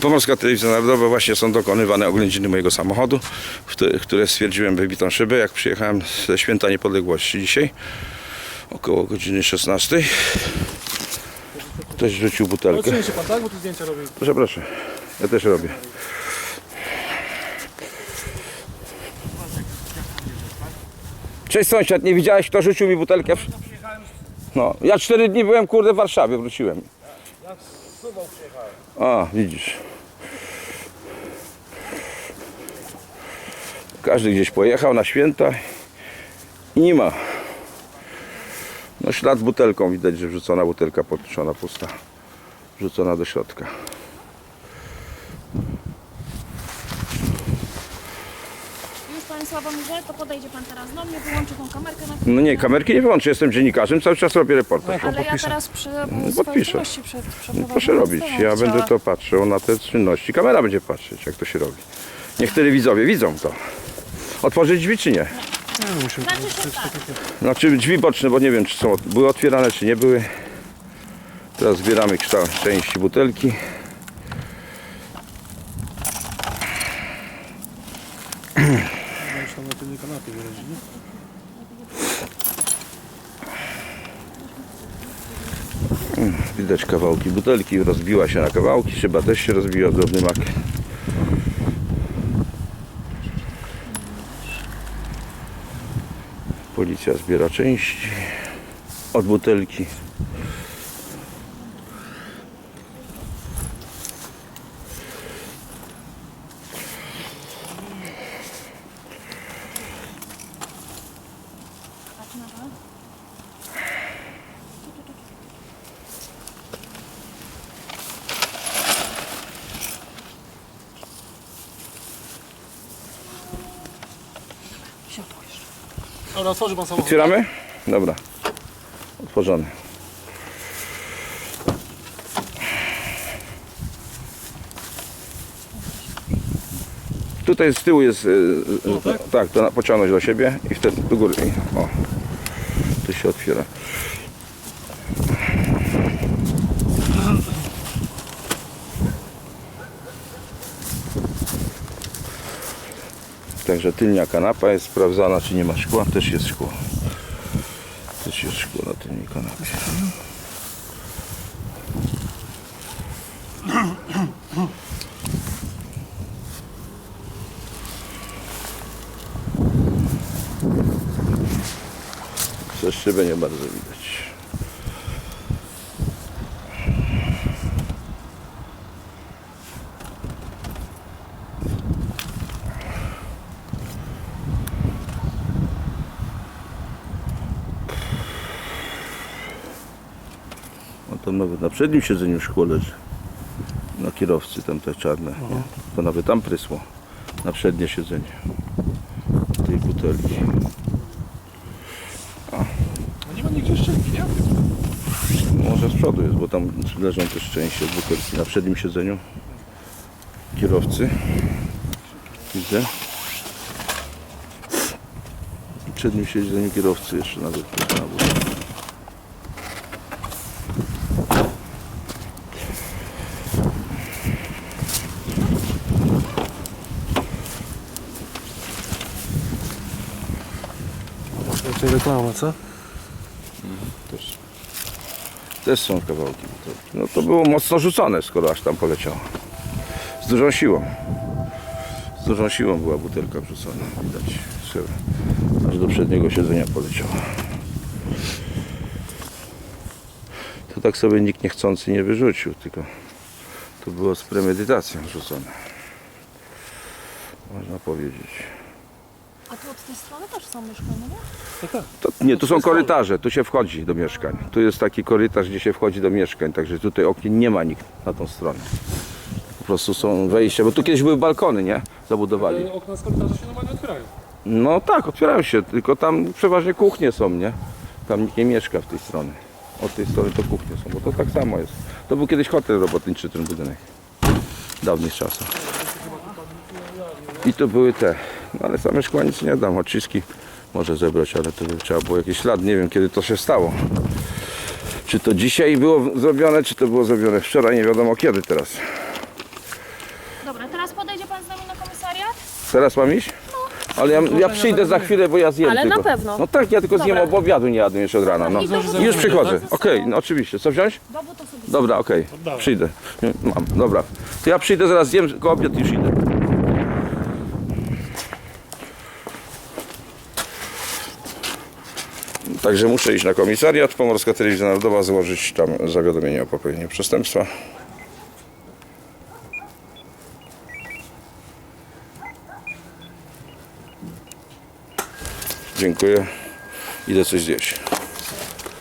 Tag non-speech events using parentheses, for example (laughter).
Pomorska Telewizja Narodowa właśnie są dokonywane oględziny mojego samochodu, które- stwierdziłem wybitą szybę, jak przyjechałem ze Święta Niepodległości dzisiaj, około godziny 16. Ktoś rzucił butelkę. Odsunie się pan, tak? Bo tu zdjęcia robię. Proszę, proszę. Ja też robię. Cześć sąsiad, nie widziałeś kto rzucił mi butelkę? No, ja cztery dni byłem kurde w Warszawie, wróciłem. A, widzisz. Każdy gdzieś pojechał na święta i nie ma. No ślad butelką widać, że wrzucona butelka podtrzona pusta. Wrzucona do środka. Już Panie Sławomirze, to podejdzie Pan teraz do mnie, wyłączy tą kamerkę na No nie, kamerki nie wyłączę, jestem dziennikarzem, cały czas robię reportaż. Ale ja teraz przy podpiszę. swojej czynności przed No, przeprowadzam proszę robić, ja Chciała- będę to patrzył na te czynności. Kamera będzie patrzeć, jak to się robi. Niech telewidzowie widzą to. Otworzyć drzwi czy nie? Znaczy, że tak. Znaczy drzwi boczne, bo nie wiem czy są, były otwierane czy nie były. Teraz zbieramy kształt części butelki. (clears throat) Tam na tylnej kanapie wyrazi, nie? Widać kawałki butelki, rozbiła się na kawałki, szyba też się rozbiła, drobny mak. Policja zbiera części od butelki. Dobra, otworzy pan samochód. Otwieramy? Dobra. Otworzony. Tutaj z tyłu jest. y, y, tak, to na, pociągnąć do siebie i wtedy do góry. O. Tu się otwiera. Także tylnia kanapa jest sprawdzana, czy nie ma szkła. Też jest szkło. Też jest szkło na tylnej kanapie. Przez szybę nie bardzo widać. No tam nawet na przednim siedzeniu szkło leży. Na kierowcy tam te czarne. Nie? To nawet tam prysło. Na przednie siedzenie. Tej butelki. No nie ma nigdzie szczelki, nie? Może z przodu jest, bo tam leżą też części od butelki na przednim siedzeniu kierowcy. Widzę. Przednim siedzeniu kierowcy jeszcze nawet jest na Raczej reklama, co? Też, też są kawałki. No to było mocno rzucone, skoro aż tam poleciało. Z dużą siłą. Z dużą siłą była butelka wrzucona. Widać. Aż do przedniego siedzenia poleciała. To tak sobie nikt niechcący nie wyrzucił, tylko to było z premedytacją rzucone. Można powiedzieć. A tu od tej strony też są mieszkania, nie? Tak, tak. To, nie, tu są korytarze, tu się wchodzi do mieszkań. Tu jest taki korytarz, gdzie się wchodzi do mieszkań, także tutaj okien nie ma nikt na tą stronę. Po prostu są wejścia, bo tu kiedyś były balkony, nie? Zabudowali. Ale okna z korytarza się normalnie otwierają. No tak, otwierają się, tylko tam przeważnie kuchnie są, nie? Tam nikt nie mieszka w tej strony. Od tej strony to kuchnie są, bo to tak samo jest. To był kiedyś hotel robotniczy ten budynek. W dawnych czasach. I to były te, no ale same szkła nic nie dam, odciski może zebrać, ale to by trzeba było jakiś ślad. Nie wiem kiedy to się stało. Czy to dzisiaj było zrobione, czy to było zrobione wczoraj, nie wiadomo kiedy teraz. Dobra, teraz podejdzie pan z nami na komisariat? Teraz mam iść? No. Ale ja, ja przyjdę za chwilę, bo ja zjem Ale tylko. na pewno. No tak, ja tylko zjem, bo obiadu nie jadłem jeszcze od rana. No. I Już przychodzę. Okej, no oczywiście. Co wziąć? Dowód osobisty. Dobra, okej. Przyjdę. Mam, dobra. To ja przyjdę, zaraz zjem, tylko obiad już idę. Także muszę iść na komisariat. Pomorska Telewizja Narodowa złożyć tam zawiadomienie o popełnieniu przestępstwa. Dziękuję. Idę coś zjeść.